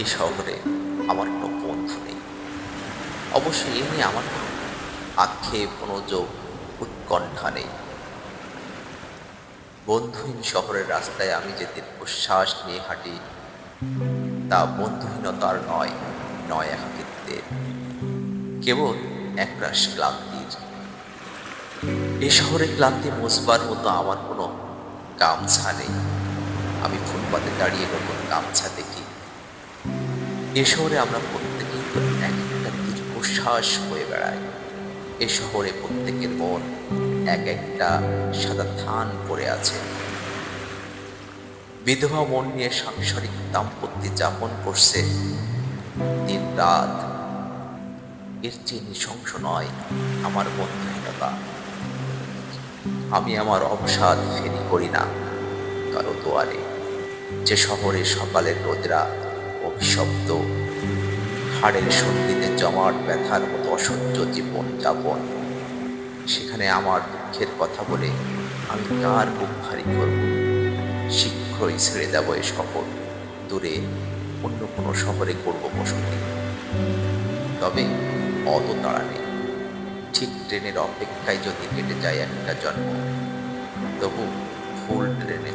এই শহরে আমার কোনো বন্ধু নেই। অবশ্যই এ নিয়ে আমার কোনো আক্ষেপ উৎকণ্ঠা নেই। বন্ধুহীন শহরের রাস্তায় আমি যে দীর্ঘশ্বাস নিয়ে হাঁটি, তা বন্ধুহীনতার নয় নয় একাকিত্বের কেবল একরাশ ক্লান্তির। এ শহরে ক্লান্তি মুছবার মতো আমার কোনো গামছা নেই। আমি ফুটপাতে দাঁড়িয়ে নতুন গামছা দেখি এ শহরে আমরা প্রত্যেকেই এক একটা দীর্ঘশ্বাস হয়ে বেড়াই। এ শহরে প্রত্যেকের মন এক একটা সাদা থান পড়ে আছে। বিধবা মন নিয়ে সাংসারিক দাম্পত্য যাপন করছে। দিন রাত এর চেয়ে নৃশংস নয় আমার বন্ধুহীনতা। আমি আমার অবসাদ ফেরি করি না কারও দুয়ারে। যে শহরে সকালের রোদরা অভিশব্দ হাড়ের সন্ধিতে জমাট ব্যথার মতো অসহ্য জীবন যাপন। সেখানে আমার দুঃখের কথা বলে আমি কার বুক ভারী করব? শীঘ্রই ছেড়ে দেব এ শহর। দূরে অন্য কোনো শহরে করব বসতি। তবে অত তাড়া নেই ঠিক ট্রেনের অপেক্ষায় যদি কেটে যায় একটা জন্ম, তবু ফুল ট্রেনে